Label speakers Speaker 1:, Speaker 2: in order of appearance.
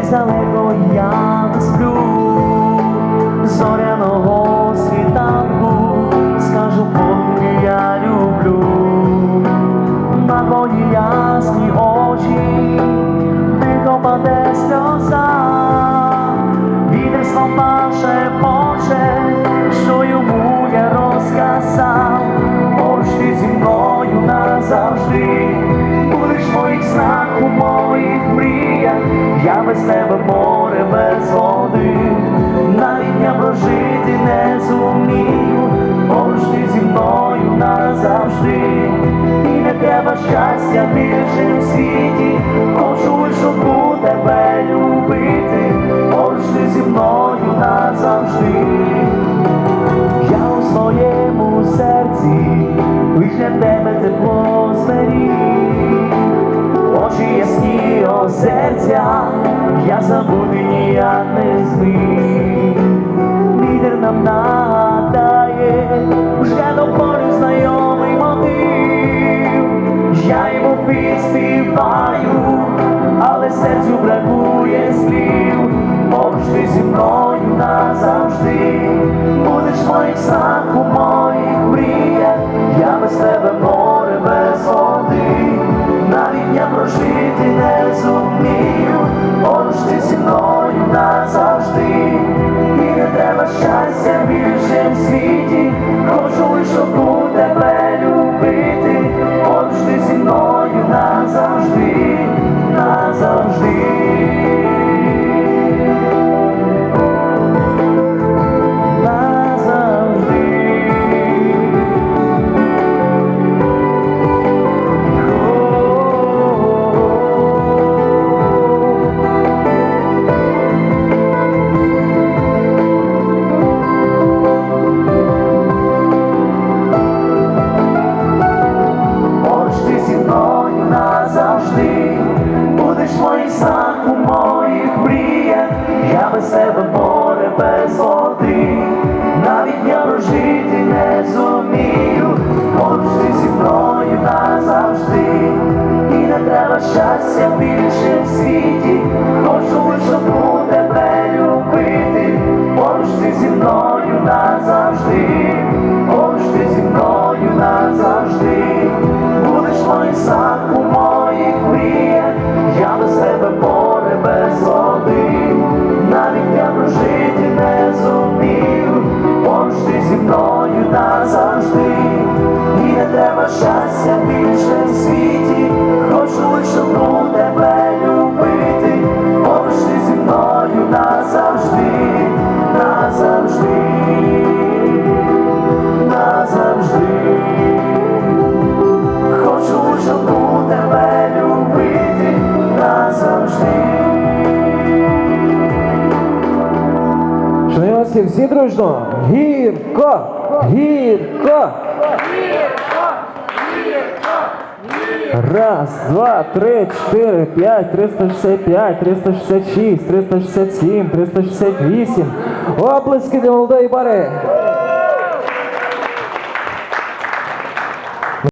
Speaker 1: there's always щастя більше в світі, хочу лише одну тебе любити, поруч ти зі мною назавжди. Я у своєму серці лиш для тебе тепло зберіг. Очі ясні озерця, я забути підспіваю, але серцю бракує слів. Поруч ти зі мною назавжди Будеш в моїх снах, у моїх мріях Я без тебе море без води. Навіть дня прожити не зумію Поруч ти зі мною назавжди. І не треба щастя більше в без навіть дня прожити не зумію, поруч ти зі мною назавжди, і не треба щастя більше в світі, хочу лише тебе любити, поруч ти зі мною назавжди, поруч ти зі мною назавжди,
Speaker 2: Всі дружно! Гірко! Гірко! Раз, два, три, чотири, п'ять, 365, 366, 367, 368. Оплески для молодої пари!